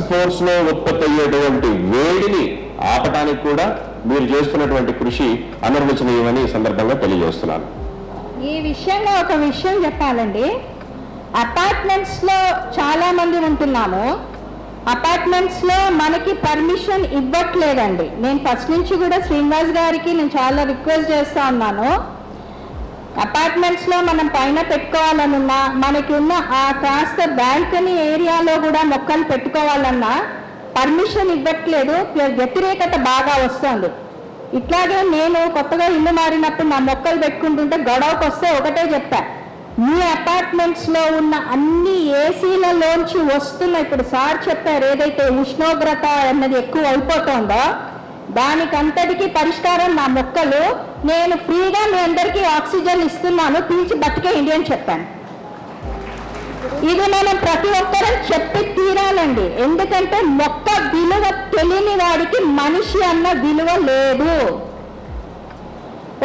ఫోర్స్లో ఉత్పత్తి అయ్యేటువంటి వేడిని ఆపటానికి కూడా మీరు చేస్తున్నటువంటి కృషి అనర్వచనీయమని సందర్భంగా తెలియజేస్తున్నాను. ఈ విషయంలో ఒక విషయం చెప్పాలండి. అపార్ట్మెంట్స్లో చాలా మంది ఉంటున్నాము. అపార్ట్మెంట్స్లో మనకి పర్మిషన్ ఇవ్వట్లేదండి. నేను ఫస్ట్ నుంచి కూడా శ్రీనివాస్ గారికి నేను చాలా రిక్వెస్ట్ చేస్తా ఉన్నాను. అపార్ట్మెంట్స్లో మనం పైన పెట్టుకోవాలనున్నా మనకి ఉన్న ఆ కాస్త బాల్కనీ ఏరియాలో కూడా మొక్కలు పెట్టుకోవాలన్నా పర్మిషన్ ఇవ్వట్లేదు వ్యతిరేకత బాగా వస్తుంది. ఇట్లాగే నేను కొత్తగా ఇల్లు మారినప్పుడు నా మొక్కలు పెట్టుకుంటుంటే గొడవకు వస్తే ఒకటే చెప్పా మీ అపార్ట్మెంట్స్లో ఉన్న అన్ని ఏసీలలోంచి వస్తున్న ఇప్పుడు సార్ చెప్పారు ఏదైతే ఉష్ణోగ్రత అన్నది ఎక్కువ అయిపోతుందో దానికంతటికి పరిష్కారం నా మొక్కలు నేను ఫ్రీగా మీ అందరికీ ఆక్సిజన్ ఇస్తున్నాను పీల్చి బతికేయండి అని చెప్పాను. ఇది మనం ప్రతి ఒక్కరం చెప్పి తీరాలండి. ఎందుకంటే మొక్క విలువ తెలియని వాడికి మనిషి అన్న విలువ లేదు.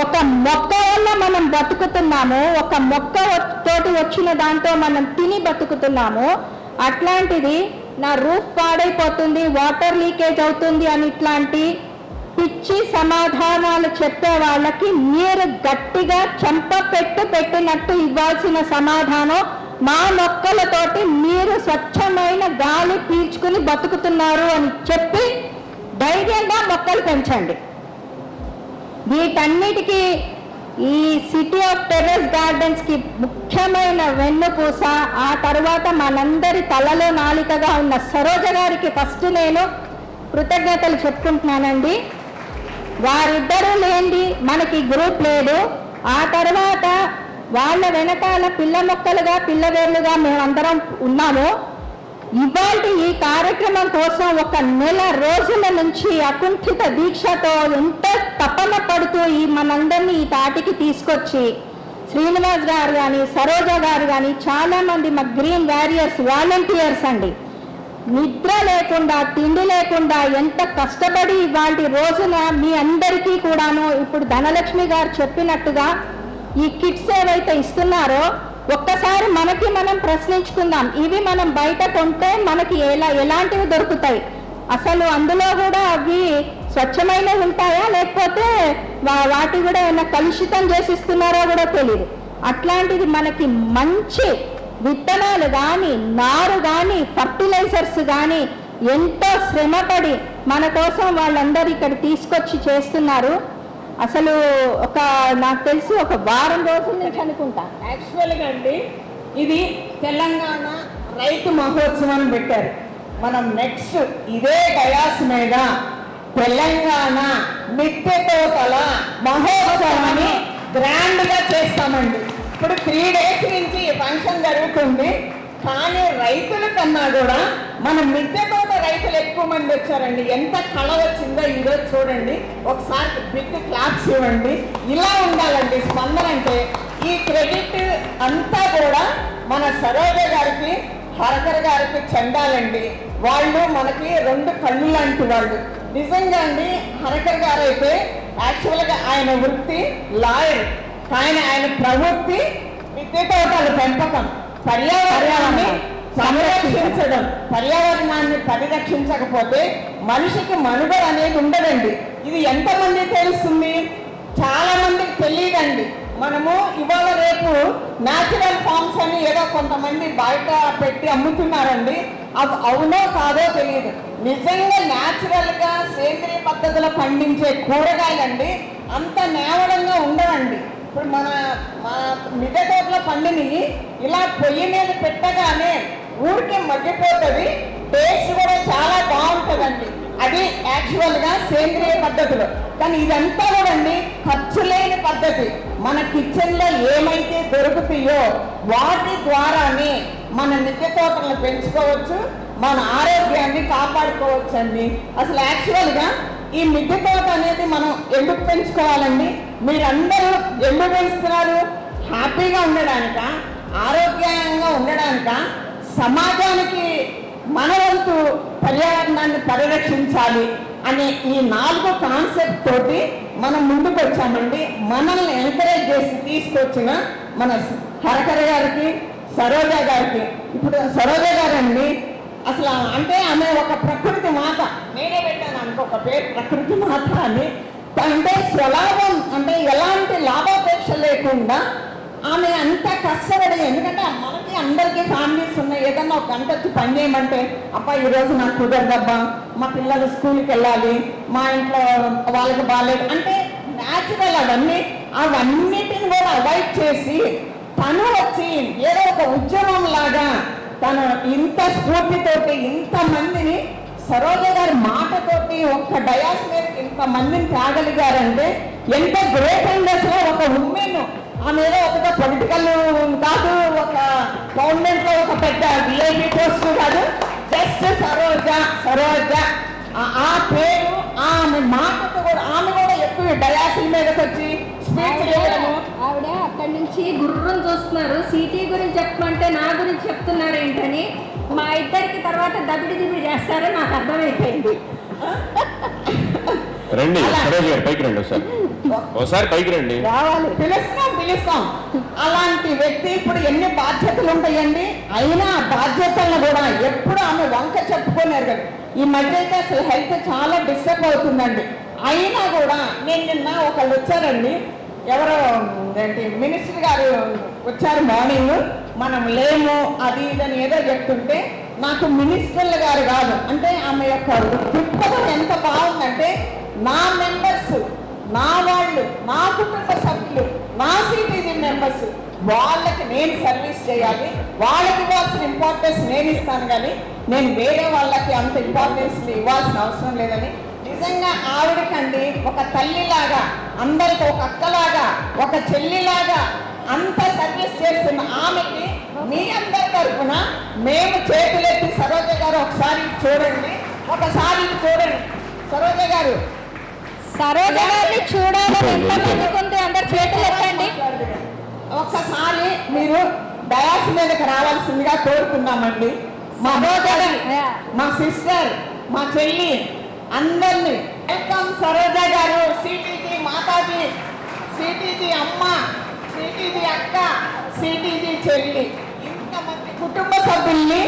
ఒక మొక్క వల్ల మనం బతుకుతున్నాము ఒక మొక్క తోటి వచ్చిన దాంతో మనం తిని బతుకుతున్నాము అట్లాంటిది నా రూఫ్ పాడైపోతుంది వాటర్ లీకేజ్ అవుతుంది అని ఇట్లాంటి పిచ్చి సమాధానాలు చెప్పే వాళ్ళకి మీరు గట్టిగా చెంప పెట్టు పెట్టినట్టు ఇవ్వాల్సిన సమాధానం మా మొక్కలతోటి మీరు స్వచ్ఛమైన గాలి పీల్చుకుని బతుకుతున్నారు అని చెప్పి ధైర్యంగా మొక్కలు పెంచండి. వీటన్నిటికీ ఈ సిటీ ఆఫ్ టెర్రస్ గార్డెన్స్కి ముఖ్యమైన వెన్నుపూస ఆ తర్వాత మనందరి తలలో నాలికగా ఉన్న సరోజ గారికి ఫస్ట్ నేను కృతజ్ఞతలు చెప్పుకుంటున్నానండి. వారిద్దరూ లేండి మనకి గ్రూప్ లేదు. ఆ తర్వాత వాళ్ళ వెనకాల పిల్ల మొక్కలుగా పిల్లవేర్లుగా మేమందరం ఉన్నాము. ఇవాళ ఈ కార్యక్రమం కోసం ఒక నెల రోజుల నుంచి అకుంఠిత దీక్షతో ఎంత తపన పడుతూ ఈ మనందరినీ ఈ తాటికి తీసుకొచ్చి శ్రీనివాస్ గారు కానీ సరోజ గారు కానీ చాలామంది మా గ్రీన్ వారియర్స్ వాలంటీర్స్ అండి. నిద్ర లేకుండా తిండి లేకుండా ఎంత కష్టపడి ఇవాళ రోజున మీ అందరికీ కూడాను ఇప్పుడు ధనలక్ష్మి గారు చెప్పినట్టుగా ఈ కిట్స్ ఏవైతే ఇస్తున్నారో ఒక్కసారి మనకి మనం ప్రశ్నించుకుందాం. ఇవి మనం బయట కొంటే మనకి ఎలా ఎలాంటివి దొరుకుతాయి? అసలు అందులో కూడా అవి స్వచ్ఛమైనవి ఉంటాయా? లేకపోతే వాటి కూడా ఏమైనా కలుషితం చేసి ఇస్తున్నారో కూడా తెలియదు అట్లాంటిది మనకి మంచి విత్తనాలు కానీ నారు కానీ ఫర్టిలైజర్స్ కానీ ఎంతో శ్రమపడి మన కోసం వాళ్ళందరూ ఇక్కడ తీసుకొచ్చి చేస్తున్నారు. అసలు ఒక నాకు తెలిసి ఒక వారం రోజుల నుంచి అనుకుంటా. యాక్చువల్గా అండి ఇది తెలంగాణ రైతు మహోత్సవం పెట్టారు. మనం నెక్స్ట్ ఇదే డయాస్ మీద తెలంగాణ నిత్యతో తోటల మహోత్సవాన్ని గ్రాండ్గా చేస్తామండి. ఇప్పుడు త్రీ డేస్ నుంచి ఈ ఫంక్షన్ జరుగుతుంది. కానీ రైతుల కన్నా కూడా మన మిద్దె తోట రైతులు ఎక్కువ మంది వచ్చారండి. ఎంత కళ వచ్చిందో ఈరోజు చూడండి. ఒకసారి బిగ్ క్లాప్స్ ఇవ్వండి ఇలా ఉండాలండి స్పందన అంటే ఈ క్రెడిట్ అంతా కూడా మన సరోజ గారికి హరకర్ గారికి చెందాలండి. వాళ్ళు మనకి రెండు కళ్ళు లాంటి వాళ్ళు. నిజంగా అండి హరకర్ గారు అయితే యాక్చువల్గా ఆయన వృత్తి లాయర్. కానీ ఆయన ప్రవృత్తి మిద్దె తోటల పెంపకం. పర్యావరణాన్ని సంరక్షించడం. పర్యావరణాన్ని పరిరక్షించకపోతే మనిషికి మనుగడ అనేది ఉండదండి. ఇది ఎంతమంది తెలుస్తుంది? చాలా మందికి తెలియదండి. మనము ఇవాళ రేపు న్యాచురల్ ఫార్మ్స్ అని ఏదో కొంతమంది బయట పెట్టి అమ్ముతున్నారండి. అది అవునో కాదో తెలియదు. నిజంగా న్యాచురల్గా సేంద్రియ పద్ధతిలో పండించే కూరగాయలండి అంత నేవడంగా ఉండవండి ఇప్పుడు మన మా మిద్దె తోటలో పండుని ఇలా పొయ్యి మీద పెట్టగానే ఊరికే మగ్గిపోతుంది టేస్ట్ కూడా చాలా బాగుంటుందండి. అది యాక్చువల్గా సేంద్రియ పద్ధతిలో. కానీ ఇదంతా కూడా అండి ఖర్చు లేని పద్ధతి. మన కిచెన్లో ఏమైతే దొరుకుతాయో వాటి ద్వారానే మన నిత్య తోటలను పెంచుకోవచ్చు మన ఆరోగ్యాన్ని కాపాడుకోవచ్చు అండి అసలు యాక్చువల్గా ఈ మిద్దె తోట అనేది మనం ఎందుకు పెంచుకోవాలండి? మీరందరూ ఎందుకు పెంచుతున్నారు? హ్యాపీగా ఉండడానిక? ఆరోగ్యంగా ఉండడానిక? సమాజానికి మన వంతు పర్యావరణాన్ని పరిరక్షించాలి అనే ఈ నాలుగు కాన్సెప్ట్ తోటి మనం ముందుకు వచ్చామండి మనల్ని ఎంకరేజ్ చేసి తీసుకొచ్చిన మన హరకర గారికి సరోజ గారికి. ఇప్పుడు సరోజ గారండి. అసలు అంటే ఆమె ఒక ప్రకృతి మాత. దానికి ఒక పేరు ప్రకృతి మాత అని అంటే స్వలాభం అంటే ఎలాంటి లాభాపేక్ష లేకుండా ఆమె అంత కష్టపడి ఎందుకంటే మనకి అందరికీ ఫ్యామిలీస్ ఉన్నాయి. ఏదన్నా ఒక గంట వచ్చి పని చేయమంటే అబ్బా ఈరోజు నాకు కుదరదబ్బా మా పిల్లలు స్కూల్కి వెళ్ళాలి మా ఇంట్లో వాళ్ళకి బాగాలేదు. అంటే న్యాచురల్ అవన్నీ అవన్నిటిని కూడా అవాయిడ్ చేసి తను వచ్చి ఏదో ఒక ఉద్యమం లాగా తను ఇంత స్ఫూర్తితోటి ఇంత మందిని సరోజ గారి మాటతోటి ఒక్క డయాస్ మీద ఇంత మందిని తేగలిగారంటే ఎంత గ్రేట్ అండి అసలు ఒక ఉమెన్ ఆమె ఏదో ఒక పొలిటికల్ కాదు ఒక గవర్నమెంట్లో ఒక పెద్ద విఐపీ పోస్ట్ కాదు. జస్ట్ సరోజ సరోజ. ఆ- పేరు ఆమె మాటతో కూడా ఆమె కూడా ఎక్కువ డయాసిల్ మీదకి వచ్చి ఆవిడ అక్కడి నుంచి గుర్రం చూస్తున్నారు. సిటీ గురించి చెప్పమంటే నా గురించి చెప్తున్నారు ఏంటని. మా ఇద్దరికి తర్వాత దబిడి దిబిడి చేస్తారో నాకు అర్థమైపోయింది. రండి అలా. సరోజ్ గారు పైకి రండి ఒకసారి. ఒకసారి పైకి రండి. రావాలి. పిలుస్తాం పిలుస్తాం. అలాంటి వ్యక్తి ఇప్పుడు ఎన్ని బాధ్యతలు ఉంటాయండి? అయినా ఆ బాధ్యతలను కూడా ఎప్పుడు ఆమె వంక చెప్పుకోలేరు కదా. ఈ మధ్య అయితే అసలు హెల్త్ చాలా డిస్టర్బ్ అవుతుందండి. అయినా కూడా నేను నిన్న ఒకళ్ళు వచ్చారండి. ఎవరో? ఏంటి మినిస్టర్ గారు వచ్చారు మార్నింగ్. మనం లేము అది ఇది అని ఏదో చెప్తుంటే నాకు మినిస్టర్లు గారు కాదు. అంటే ఆమె యొక్క దృక్పథం ఎంత బాగుందంటే నా మెంబర్స్ నా వాళ్ళు నా కుటుంబ సభ్యులు నా సిటిజన్ మెంబర్స్ వాళ్ళకి నేను సర్వీస్ చేయాలి. వాళ్ళకి ఇవ్వాల్సిన ఇంపార్టెన్స్ నేను ఇస్తాను కానీ నేను వేరే వాళ్ళకి అంత ఇంపార్టెన్స్ ఇవ్వాల్సిన అవసరం లేదని నిజంగా ఆవిడకండి ఒక తల్లిలాగా అందరికి ఒక అక్కలాగా ఒక చెల్లిలాగా అంత సర్వీస్ చేస్తున్న ఆమెకి మీ అందరి తరఫున మేము చేతులెత్తి సరోజ గారు ఒకసారి చూడండి. ఒకసారి చూడండి. సరోజ గారు. సరోజ గారిని చూడాలని అందరు చేతులు ఎత్తండి ఒక్కసారి మీరు డయాస్ మీదకి రావాల్సిందిగా కోరుకున్నామండి మా సోదరి మా సిస్టర్ మా చెల్లి అందరినీ. వెల్కమ్ సరోజ గారు సిటీజీ మాతాజీ సిటీజీ అమ్మ సిటీజీ అక్క సిటీజీ చెల్లి. ఇంతమంది కుటుంబ సభ్యుల్ని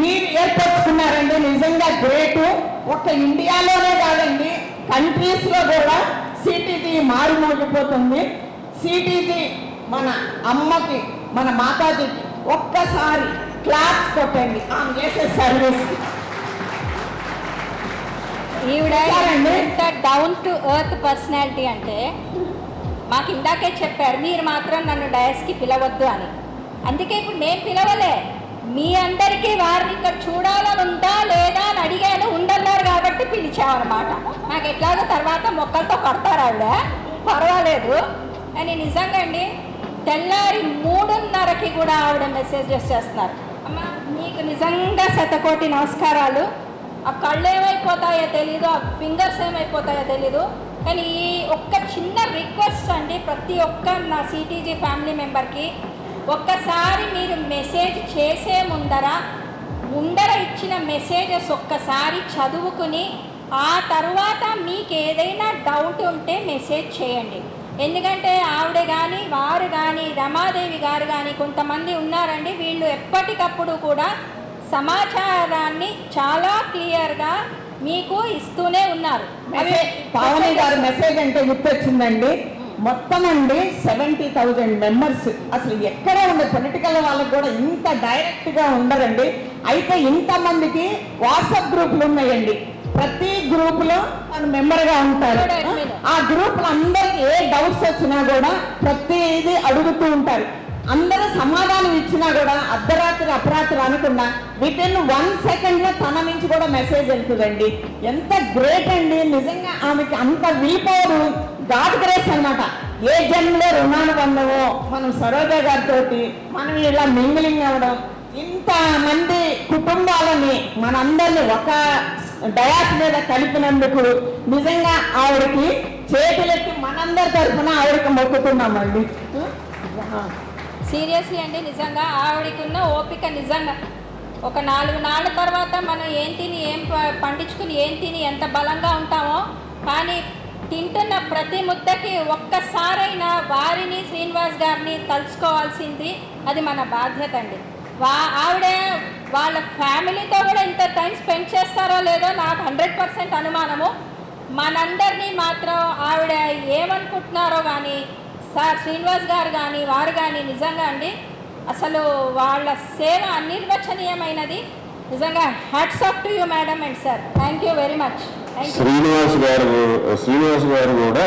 మీరు ఏర్పరచుకున్నారండి. నిజంగా గ్రేటు. ఒక ఇండియాలోనే కాదండి కంట్రీస్లో కూడా సిటీజీ మారుమోగిపోతుంది సిటీజీ మన అమ్మకి మన మాతాజీకి ఒక్కసారి క్లాస్ కొట్టండి. ఆమె చేసే సర్వీస్కి ఈవిడ. ఎంత డౌన్ టు ఎర్త్ పర్సనాలిటీ అంటే మాకు ఇందాకే చెప్పారు మీరు మాత్రం నన్ను డయస్కి పిలవద్దు అని. అందుకే ఇప్పుడు నేను పిలవలే. మీ అందరికీ వారిని ఇక్కడ చూడాలని ఉందా లేదా అని అడిగాను ఉండన్నారు కాబట్టి పిలిచామన్నమాట. నాకు ఎట్లాగో తర్వాత మొక్కలతో కొడతారు ఆవిడ. పర్వాలేదు. అని నిజంగా అండి తెల్లారి మూడున్నరకి కూడా ఆవిడ మెసేజెస్ చేస్తున్నారు. అమ్మ మీకు నిజంగా శతకోటి నమస్కారాలు. ఆ కళ్ళు ఏమైపోతాయో తెలీదు ఆ ఫింగర్స్ ఏమైపోతాయో తెలీదు. కానీ ఈ ఒక్క చిన్న రిక్వెస్ట్ అండి ప్రతి ఒక్క నా సిటీజీ ఫ్యామిలీ మెంబర్కి. ఒక్కసారి మీరు మెసేజ్ చేసే ముందర ముందర ఇచ్చిన మెసేజెస్ ఒక్కసారి చదువుకుని ఆ తర్వాత మీకు ఏదైనా డౌట్ ఉంటే మెసేజ్ చేయండి. ఎందుకంటే ఆవిడ కానీ వారు కానీ రమాదేవి గారు కానీ కొంతమంది ఉన్నారండి వీళ్ళు ఎప్పటికప్పుడు కూడా సమాచారాన్ని చాలా క్లియర్గా మీకు ఇస్తూనే ఉన్నారు. పావని గారు మెసేజ్ అంటే గుర్తొచ్చిందండి. మొత్తం అండి సెవెంటీ థౌజండ్ మెంబర్స్. అసలు ఎక్కడ ఉండే పొలిటికల్ వాళ్ళకి కూడా ఇంత డైరెక్ట్గా ఉండరండి. అయితే ఇంత మందికి వాట్సాప్ గ్రూపులు ఉన్నాయండి. ప్రతి గ్రూప్లో తను మెంబర్గా ఉంటారు. ఆ గ్రూప్లో అందరికి ఏ డౌట్స్ వచ్చినా కూడా ప్రతిది అడుగుతూ ఉంటారు. అందరూ సమాధానం ఇచ్చినా కూడా అర్ధరాత్రి అపరాత్రి అనకుండా విత్ ఇన్ వన్ సెకండ్లో తన నుంచి కూడా మెసేజ్ వెళ్తుందండి. ఎంత గ్రేట్ అండి. నిజంగా ఆమెకి అంత వీపోరు గాడ్ గ్రేస్ అన్నమాట. ఏ జన్మలో రుణాలు పొందవో మనం సరోజ గారితో మనం ఇలా మింగిలింగ్ అవ్వడం ఇంత మంది కుటుంబాలని మనందరిని ఒక డయాస్ మీద కలిపినందుకు నిజంగా ఆవిడకి చేతులెత్తి మనందరి తరఫున ఆవిడకి మొక్కుతున్నామండి. సీరియస్లీ అండి నిజంగా ఆవిడకి ఉన్న ఓపిక నిజంగా. ఒక నాలుగు నాళ్ళ తర్వాత మనం ఏం తిని ఏం పండించుకుని ఏం తిని ఎంత బలంగా ఉంటామో కానీ తింటున్న ప్రతి ముద్దకి ఒక్కసారైనా వారిని శ్రీనివాస్ గారిని తలుచుకోవాల్సింది అది మన బాధ్యత అండి. వా ఆవిడ వాళ్ళ ఫ్యామిలీతో కూడా ఇంత టైం స్పెండ్ చేస్తారో లేదో నాకు హండ్రెడ్ పర్సెంట్ అనుమానము. మనందరినీ మాత్రం ఆవిడ ఏమనుకుంటున్నారో కానీ సార్ శ్రీనివాస్ గారు కానీ వారు కానీ నిజంగా అండి అసలు వాళ్ళ సేవ అనిర్వచనీయమైనది. నిజంగా hats off to you madam and sir. Thank you very much. Srinivas garu Srinivas garu కూడా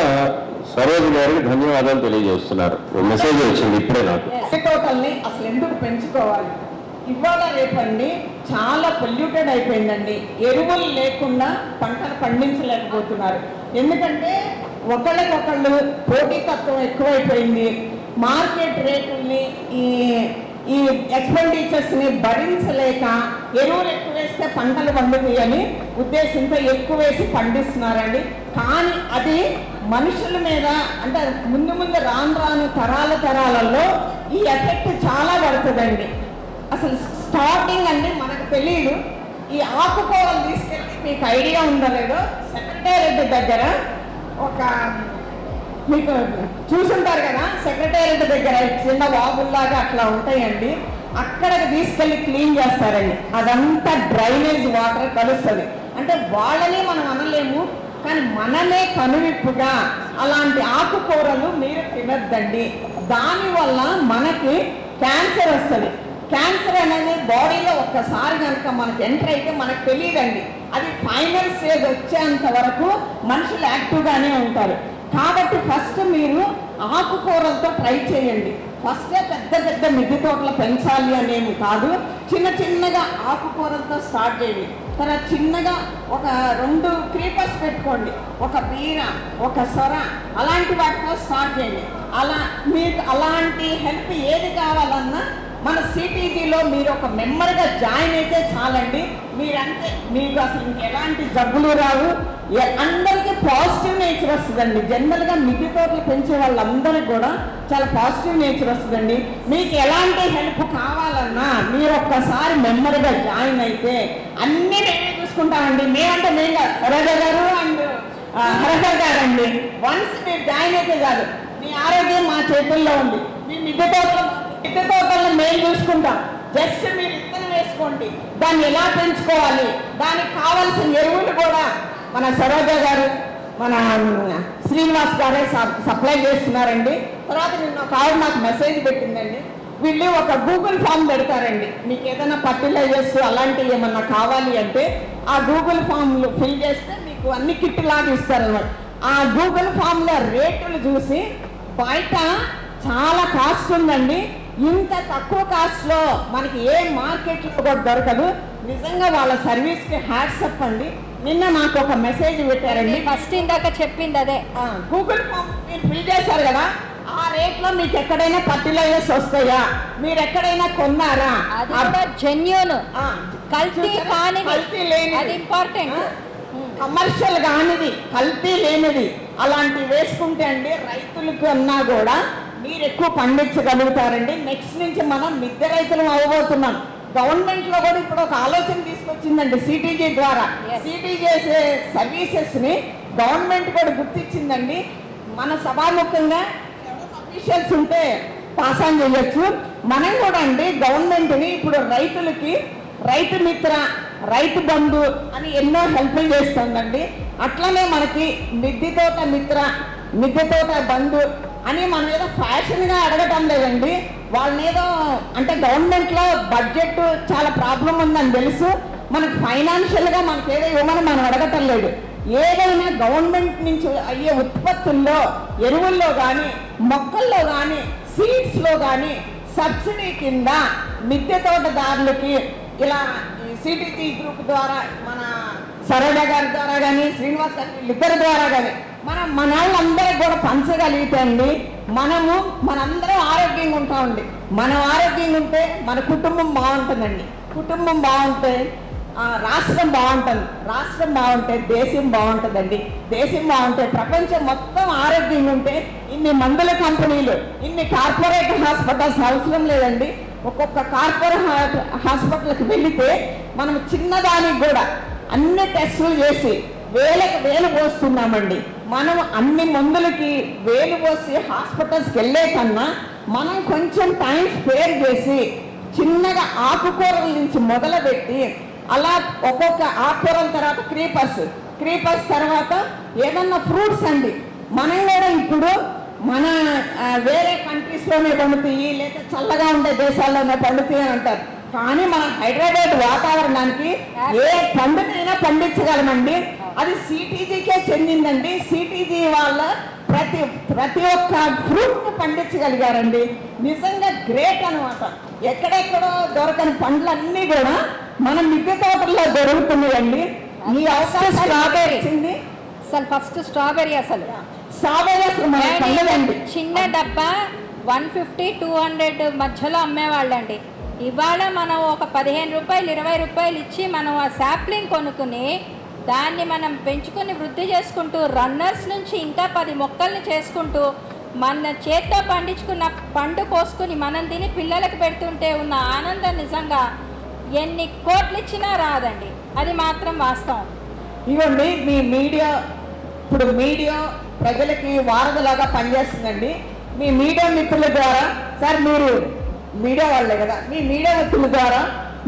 సరోజ్ గారికి ధన్యవాదాలు తెలియజేస్తున్నారు. మెసేజ్ వచ్చింది ఇప్పుడే నాకు. అసలు ఎందుకు పెంచుకోవాలి? ఇవాళ రేపండి చాలా పొల్యూటెడ్ అయిపోయిందండి. ఎరువులు లేకుండా పంటలు పండించలేకపోతున్నారు. ఎందుకంటే ఒకళ్ళకొకళ్ళు పోటీతత్వం ఎక్కువైపోయింది. మార్కెట్ రేటుల్ని ఈ ఈ ఎక్స్పెండిచర్స్ని భరించలేక ఎరువులు ఎక్కువ వేస్తే పంటలు పండుతాయని ఉద్దేశంతో ఎక్కువ వేసి పండిస్తున్నారండి. కానీ అది మనుషుల మీద అంటే ముందు ముందు రాను రాను తరాల తరాలలో ఈ ఎఫెక్ట్ చాలా పడుతుందండి. అసలు స్టార్టింగ్ అంటే మనకు తెలియదు ఈ ఆకుకూరలు తీసుకెళ్ళి మీకు ఐడియా ఉందో లేదో సెక్రటేరియట్ దగ్గర ఒక మీకు చూసుంటారు కదా సెక్రటేరియట్ దగ్గర చిన్న వాగుల్లాగా అట్లా ఉంటాయండి. అక్కడికి తీసుకెళ్ళి క్లీన్ చేస్తారండి. అదంతా డ్రైనేజ్ వాటర్ కలుస్తుంది. అంటే వాళ్ళని మనం అనలేము కానీ మనమే కనువిప్పుగా అలాంటి ఆకుకూరలు మీరు తినద్దండి. దానివల్ల మనకి క్యాన్సర్ వస్తుంది. క్యాన్సర్ అనేది బాడీలో ఒక్కసారి కనుక మనకి ఎంటర్ అయితే మనకు తెలియదండి. అది ఫైనల్ స్టేజ్ వచ్చేంత వరకు మనుషులు యాక్టివ్గానే ఉంటారు. కాబట్టి ఫస్ట్ మీరు ఆకుకూరలతో ట్రై చేయండి. ఫస్టే పెద్ద పెద్ద మిద్దె తోటలు పెంచాలి అనేమి కాదు. చిన్న చిన్నగా ఆకుకూరలతో స్టార్ట్ చేయండి. తర్వాత చిన్నగా ఒక రెండు క్రీపర్స్ పెట్టుకోండి. ఒక బీర ఒక సొర అలాంటి వాటితో స్టార్ట్ చేయండి. అలా మీకు అలాంటి హెల్ప్ ఏది కావాలన్నా మన సిటీజీలో మీరు ఒక మెంబర్గా జాయిన్ అయితే చాలండి. మీరంతే మీకు అసలు ఇంక ఎలాంటి జబ్బులు రావు. ఎ- అందరికీ పాజిటివ్ నేచర్ వస్తుందండి. జనరల్గా మిద్దె తోటలు పెంచే వాళ్ళందరికీ కూడా చాలా పాజిటివ్ నేచర్ వస్తుందండి. మీకు ఎలాంటి హెల్ప్ కావాలన్నా మీరు ఒక్కసారి మెంబర్గా జాయిన్ అయితే అన్నీ మేమే చూసుకుంటామండి మేమంటే మేము కాదు. సరోజ గారు అండ్ హరహర్ గారు అండి వన్స్ మీరు జాయిన్ అయితే కాదు మీ ఆరోగ్యం మా చేతుల్లో ఉంది. మీ మిద్దె తోటలో ఇద్దరు తోటలను మేము చూసుకుంటాం. జస్ట్ మీరు ఇద్దరు వేసుకోండి. దాన్ని ఎలా పెంచుకోవాలి? దానికి కావాల్సిన ఎరువులు కూడా మన సరోజ గారు మన శ్రీనివాస్ గారే సప్- సప్లై చేస్తున్నారండి. తర్వాత నిన్న ఒక ఆవిడ నాకు మెసేజ్ పెట్టిందండి. వీళ్ళు ఒక గూగుల్ ఫామ్ పెడతారండి. మీకు ఏదైనా ఫర్టిలైజర్స్ అలాంటివి ఏమన్నా కావాలి అంటే ఆ గూగుల్ ఫామ్లు ఫిల్ చేస్తే మీకు అన్ని కిట్ లాగా ఇస్తారన్నమాట. ఆ గూగుల్ ఫామ్లో రేట్లు చూసి బయట చాలా కాస్ట్ ఉందండి. ఇంత తక్కువ కాస్ట్లో మనకి ఏ మార్కెట్లో కూడా దొరకదు. నిజంగా వాళ్ళ సర్వీస్కి హ్యాట్సప్ అండి. నిన్న నాకు ఒక మెసేజ్ పెట్టారండి. ఫస్ట్ ఇందాక చెప్పింది అదే. గూగుల్ ఫామ్ మీరు ఫిల్ చేశారు కదా ఆ రేట్లో మీకు ఎక్కడైనా ఫర్టిలైజర్స్ వస్తాయా? మీరు ఎక్కడైనా కొన్నారా? అది జెన్యున్ కల్తీ? కానిది. కల్తీ లేనిది. అది ఇంపార్టెంట్ కమర్షియల్ కానిది కల్తీ లేనిది. అలాంటివి వేసుకుంటే అండి రైతులకు అన్నా కూడా మీరు ఎక్కువ పండించగలుగుతారండి. నెక్స్ట్ నుంచి మనం మిద్దె రైతులం అవ్వబోతున్నాం. గవర్నమెంట్లో కూడా ఇప్పుడు ఒక ఆలోచన తీసుకొచ్చిందండి సిటీజీ ద్వారా. సిటీజీ సర్వీసెస్ని గవర్నమెంట్ కూడా గుర్తించిందండి మన సభాముఖంగా అఫీషియల్స్ ఉంటే పాస్ ఆన్ చేయొచ్చు. మనం కూడా అండి గవర్నమెంట్ని ఇప్పుడు రైతులకి రైతు మిత్ర రైతు బంధు అని ఎన్నో హెల్ప్లు చేస్తుందండి. అట్లనే మనకి మిద్దె తోట మిత్ర మిద్దె తోట బంధు అని మనం ఏదో ఫ్యాషన్గా అడగటం లేదండి. వాళ్ళని ఏదో అంటే గవర్నమెంట్లో బడ్జెట్ చాలా ప్రాబ్లం ఉందని తెలుసు. మనకు ఫైనాన్షియల్గా మనకి ఏదో ఇవ్వమని మనం అడగటం లేదు. ఏదైనా గవర్నమెంట్ నుంచి అయ్యే ఉత్పత్తుల్లో ఎరువుల్లో కానీ మొక్కల్లో కానీ సీడ్స్లో కానీ సబ్సిడీ కింద మిద్దె తోటదారులకి ఇలా సిటీజీ గ్రూప్ ద్వారా మన సరోజ గారి ద్వారా కానీ శ్రీనివాస్ గారి వీళ్ళిద్దరి ద్వారా కానీ మనం మన వాళ్ళందరికీ కూడా పంచగలిగితే అండి మనము మనందరం ఆరోగ్యంగా ఉంటామండి మనం ఆరోగ్యంగా ఉంటే మన కుటుంబం బాగుంటుందండి. కుటుంబం బాగుంటే రాష్ట్రం బాగుంటుంది. రాష్ట్రం బాగుంటే దేశం బాగుంటుందండి. దేశం బాగుంటే ప్రపంచం మొత్తం ఆరోగ్యంగా ఉంటే ఇన్ని మందుల కంపెనీలు ఇన్ని కార్పొరేట్ హాస్పిటల్స్ అవసరం లేదండి. ఒక్కొక్క కార్పొరేట్ హాస్పిటల్కి వెళితే మనం చిన్నదానికి కూడా అన్ని టెస్టులు చేసి వేలకు వేలు పోస్తున్నామండి. మనం అన్ని మందులకి వేలు పోసి హాస్పిటల్స్కి వెళ్ళే కన్నా మనం కొంచెం టైం స్పేర్ చేసి చిన్నగా ఆకుకూరల నుంచి మొదలుపెట్టి అలా ఒక్కొక్క ఆకుకూరల తర్వాత క్రీపర్స్ క్రీపర్స్ తర్వాత ఏదన్నా ఫ్రూట్స్ అండి. మనం కూడా ఇప్పుడు మన వేరే కంట్రీస్లోనే పండుతాయి లేదా చల్లగా ఉండే దేశాల్లోనే పండుతాయి అంటారు. కానీ మన హైదరాబాద్ వాతావరణానికి ఏ పండుగైనా పండించగలమండి. అది సిటీజీకే చెందిందండి. సిటీజీ వాళ్ళ ప్రతి ప్రతి ఒక్క ఫ్రూట్ పండించగలిగారండి. నిజంగా గ్రేట్ అన్నమాట. ఎక్కడెక్కడో దొరకని పండ్లన్నీ కూడా మన మిద్దె తోటల్లో దొరుకుతున్నాయండి. ఈ అవకాశం స్ట్రాబెర్రీ. వచ్చింది. అసలు ఫస్ట్ స్ట్రాబెర్రీ అసలు. స్ట్రాబెర్రీ అసలు చిన్న డబ్బా వన్ ఫిఫ్టీ టూ హండ్రెడ్ మధ్యలో అమ్మేవాళ్ళండి. ఇవాళ మనం ఒక పదిహేను రూపాయలు ఇరవై రూపాయలు ఇచ్చి మనం ఆ శాప్లింగ్ కొనుక్కుని దాన్ని మనం పెంచుకొని వృద్ధి చేసుకుంటూ రన్నర్స్ నుంచి ఇంకా పది మొక్కల్ని చేసుకుంటూ మన చేత్తో పండించుకున్న పండు కోసుకుని మనం తిని పిల్లలకు పెడుతుంటే ఉన్న ఆనందం నిజంగా ఎన్ని కోట్లు ఇచ్చినా రాదండి. అది మాత్రం వాస్తవం. ఇవ్వండి మీ మీడియా ఇప్పుడు మీడియా ప్రజలకి వారధలాగా పనిచేస్తుందండి. మీ మీడియా మిత్రుల ద్వారా సార్ మీరు మీడియా వాళ్ళే కదా. మీ మీడియా వ్యక్తుల ద్వారా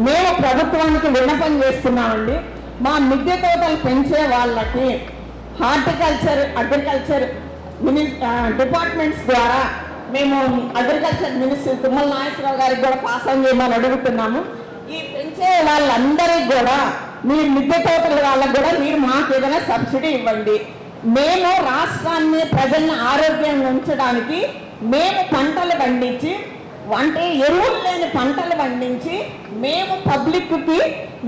మేము ప్రభుత్వానికి విన్నపం చేస్తున్నామండి. మా మిద్దె తోటలు పెంచే వాళ్ళకి హార్టికల్చర్ అగ్రికల్చర్ మిని డిపార్ట్మెంట్స్ ద్వారా మేము అగ్రికల్చర్ మినిస్టర్ తుమ్మల నాగేశ్వరరావు గారికి కూడా పాస్ ఆన్ చేయమని అడుగుతున్నాము. ఈ పెంచే వాళ్ళందరికీ కూడా మీరు మిద్దె తోటల వాళ్ళకి కూడా మీరు మాకు ఏదైనా సబ్సిడీ ఇవ్వండి. మేము రాష్ట్రాన్ని ప్రజల్ని ఆరోగ్యంగా ఉంచడానికి మేము పంటలు పండించి అంటే ఎరువులు లేని పంటలు పండించి మేము పబ్లిక్కి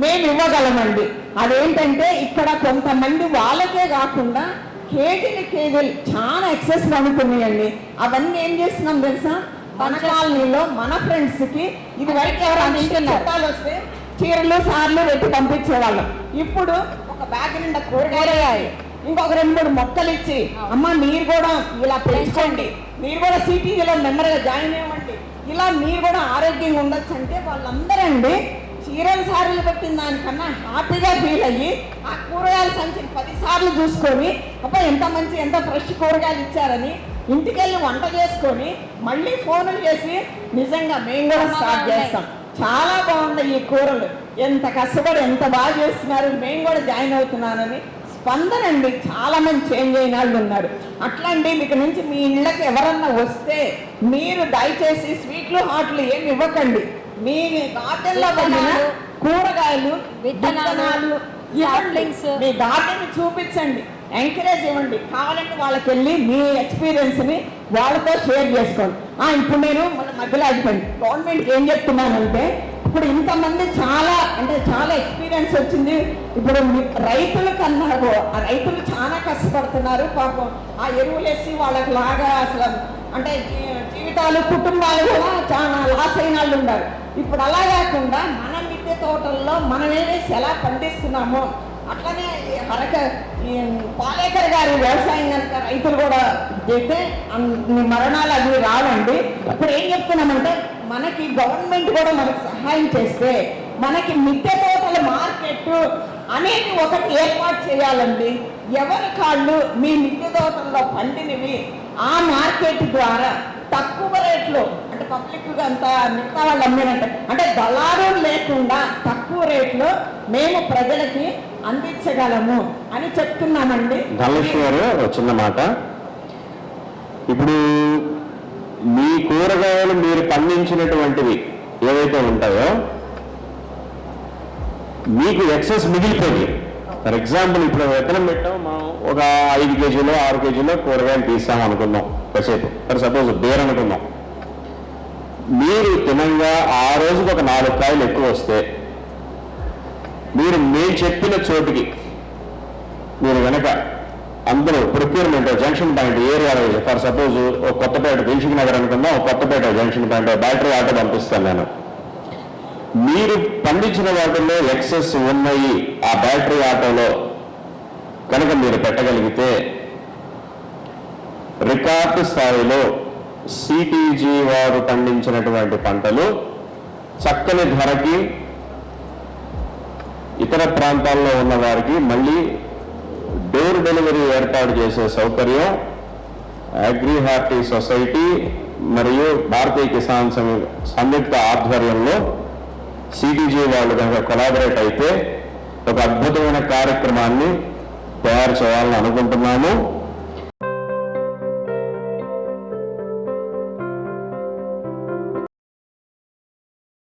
మేము ఇవ్వగలమండి. అదేంటంటే ఇక్కడ కొంతమంది వాళ్ళకే కాకుండా కేజీలు కేజీలు చాలా ఎక్సెస్ పండుతున్నాయండి. అవన్నీ ఏం చేస్తున్నాం తెలుసా? మన కాలనీలో మన ఫ్రెండ్స్కి ఇది వరకు ఇంటికి చుట్టాలు వస్తే చీరలు సార్లు పెట్టి పంపించేవాళ్ళం. ఇప్పుడు ఒక బ్యాగ్ నిండా కూరగాయలు ఇంకొక రెండు మూడు మొక్కలు ఇచ్చి అమ్మ మీరు కూడా ఇలా పెంచండి. మీరు కూడా సిటీలో మెంబర్గా జాయిన్ అవ్వండి ఇలా మీరు కూడా ఆరోగ్యంగా ఉండొచ్చు అంటే వాళ్ళందరండి చీరలు సారీలు పెట్టిన దానికన్నా హ్యాపీగా ఫీల్ అయ్యి ఆ కూరగాయల సంచిని పది సార్లు చూసుకొని అబ్బా ఎంత మంచి ఎంత ఫ్రెష్ కూరగాయలు ఇచ్చారని ఇంటికెళ్ళి వంట చేసుకొని మళ్ళీ ఫోన్లు చేసి నిజంగా మేము కూడా స్టార్ట్ చేస్తాం. చాలా బాగున్నాయి ఈ కూరలు. ఎంత కష్టపడి ఎంత బాగా చేస్తున్నారు మేము కూడా జాయిన్ అవుతున్నానని స్పందన అండి చాలా మంది చేంజ్ అయిన వాళ్ళు ఉన్నారు. అట్లాంటి ఇక నుంచి మీ ఇళ్ళకి ఎవరన్నా వస్తే మీరు దయచేసి స్వీట్లు హాట్లు ఏమి ఇవ్వకండి. మీ గార్డెన్లో కూరగాయలు విత్తనాలు. మీ గార్డెన్ చూపించండి. ఎంకరేజ్ ఇవ్వండి. కావాలంటే వాళ్ళకి వెళ్ళి మీ ఎక్స్పీరియన్స్ని వాళ్ళతో షేర్ చేసుకోండి. ఇప్పుడు నేను మన మధ్యలో అయిపోయింది గవర్నమెంట్ ఏం చెప్తున్నానంటే ఇప్పుడు ఇంతమంది చాలా అంటే చాలా ఎక్స్పీరియన్స్ వచ్చింది. ఇప్పుడు రైతులకు అన్నారు ఆ రైతులు చాలా కష్టపడుతున్నారు. పాపం ఆ ఎరువులు వేసి వాళ్ళకి లాగా అసలు అంటే జీవితాలు కుటుంబాలు కూడా చాలా లాస్ అయిన వాళ్ళు ఉన్నారు. ఇప్పుడు అలా కాకుండా మన మిద్దె తోటల్లో మనం ఏవేసి ఎలా పండిస్తున్నామో అట్లనే ఈ హరక పాలేకర్ గారి వ్యవసాయం కనుక రైతులు కూడా చేస్తే మరణాలు అవి రావండి. ఇప్పుడు ఏం చెప్తున్నామంటే మనకి గవర్నమెంట్ కూడా మనకు సహాయం చేస్తే మనకి మిద్దె తోటల మార్కెట్ అనేది ఒకటి ఏర్పాటు చేయాలండి. ఎవరి కాళ్ళు మీ మిద్దె తోటల్లో పండినవి ఆ మార్కెట్ ద్వారా తక్కువ రేట్లో అంటే పబ్లిక్ అంతా మిగతా వాళ్ళు అమ్మినట్టు అంటే దళారులు లేకుండా తక్కువ రేట్లో మేము ప్రజలకి అందించగలము అని చెప్తున్నామండి. ధనలక్ష్మి గారు చిన్న మాట. ఇప్పుడు మీ కూరగాయలు మీరు పండించినటువంటివి ఏవైతే ఉంటాయో మీకు ఎక్సెస్ మిగిలిపోయి ఫర్ ఎగ్జాంపుల్ ఇప్పుడు విత్తనం పెట్టాం మనం ఒక ఐదు కేజీలో ఆరు కేజీలో కూరగాయలు తీస్తాం అనుకుందాం కాసేపు ఫర్ సపోజ్ బేర్ అనుకుందాం మీరు తినంగా ఆ రోజుకి ఒక నాలుగు కాయలు ఎక్కువ వస్తే మీరు మేము చెప్పిన చోటుకి మీరు వెనక అందరూ procurement junction point area for suppose ఒక కొత్తపేట దిల్షుక్ నగర్ అనుకుందాం ఒక Kothapet junction point battery auto పంపిస్తాను నేను. మీరు పండించిన వాటిల్లో ఎక్సెస్ ఉన్నాయి ఆ బ్యాటరీ ఆటోలో. కనుక మీరు పెట్టగలిగితే రికార్డు స్థాయిలో సిటీజీ వారు పండించినటువంటి పంటలు చక్కని ధరకి ఇతర ప్రాంతాల్లో ఉన్న వారికి మళ్ళీ డోర్ డెలివరీ ఏర్పాటు చేసే సౌకర్యం అగ్రిహార్టీ సొసైటీ మరియు భారతీయ కిసాన్ సంయుక్త ఆధ్వర్యంలో సిటీజీ వాళ్ళు కనుక కొలాబరేట్ అయితే ఒక అద్భుతమైన కార్యక్రమాన్ని తయారు చేయాలని అనుకుంటున్నాము.